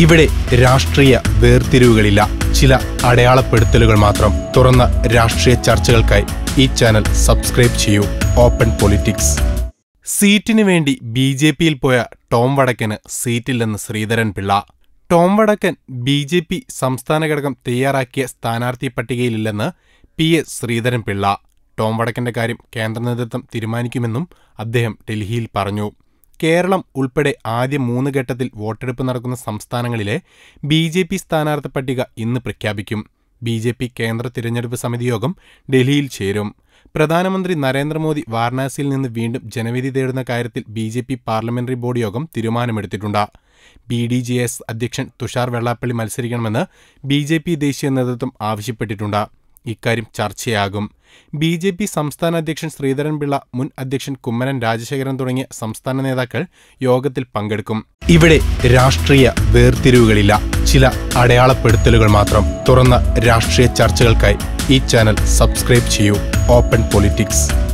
ഇവിടെ രാഷ്ട്രീയ വേർതിരിവുകളില്ല. ചില അടയാളപ്പെടുത്തലുകൾ മാത്രം. തുറന്ന രാഷ്ട്രീയ ചർച്ചകൾക്കായി ഈ ചാനൽ സബ്സ്ക്രൈബ് ചെയ്യൂ. Open politics. സീറ്റിനു വേണ്ടി ബി ജെ പിയിൽ പോയ ടോം വടക്കന് സീറ്റില്ലെന്ന് Sreedharan Pillai. Tom Vadakkan B J P സംസ്ഥാന ഘടകം തയ്യാറാക്കിയ സ്ഥാനാർത്ഥി പട്ടികയിലില്ലെന്ന് P S Sreedharan Pillai. Tom വടക്കന്റെ കാര്യം കേന്ദ്ര നേതൃത്വം തീരുമാനിക്കുമെന്നും അദ്ദേഹം ഡൽഹിയിൽ പറഞ്ഞു. കേരളം ഉൾപ്പെടെ ആദ്യ മൂന്ന് ഘട്ടത്തിൽ വോട്ടെടുപ്പ് നടക്കുന്ന സംസ്ഥാനങ്ങളിലെ ബി ജെ പി സ്ഥാനാർത്ഥി പട്ടിക ഇന്ന് പ്രഖ്യാപിക്കും. ബി ജെ പി കേന്ദ്ര തിരഞ്ഞെടുപ്പ് സമിതി യോഗം ഡൽഹിയിൽ ചേരും. പ്രധാനമന്ത്രി നരേന്ദ്രമോദി വാരണാസിയിൽ നിന്ന് വീണ്ടും ജനവിധി തേടുന്ന കാര്യത്തിൽ B J P parliamentary board യോഗം തീരുമാനമെടുത്തിട്ടുണ്ട്. ബി ഡി ജെ എസ് അധ്യക്ഷൻ തുഷാർ വെള്ളാപ്പള്ളി മത്സരിക്കണമെന്ന് ബി ജെ പി ദേശീയ നേതൃത്വം ആവശ്യപ്പെട്ടിട്ടുണ്ട്. ഇക്കാര്യം ചർച്ചയാകും. ബി ജെ പി സംസ്ഥാന അധ്യക്ഷൻ ശ്രീധരൻപിള്ള മുൻ അധ്യക്ഷൻ കുമ്മനം രാജശേഖരൻ തുടങ്ങിയ സംസ്ഥാന നേതാക്കൾ യോഗത്തിൽ പങ്കെടുക്കും. ഇവിടെ രാഷ്ട്രീയ വേർതിരിവുകളില്ല. ചില അടയാളപ്പെടുത്തലുകൾ മാത്രം. തുറന്ന രാഷ്ട്രീയ ചർച്ചകൾക്കായി ഈ ചാനൽ സബ്സ്ക്രൈബ് ചെയ്യൂ. Open politics.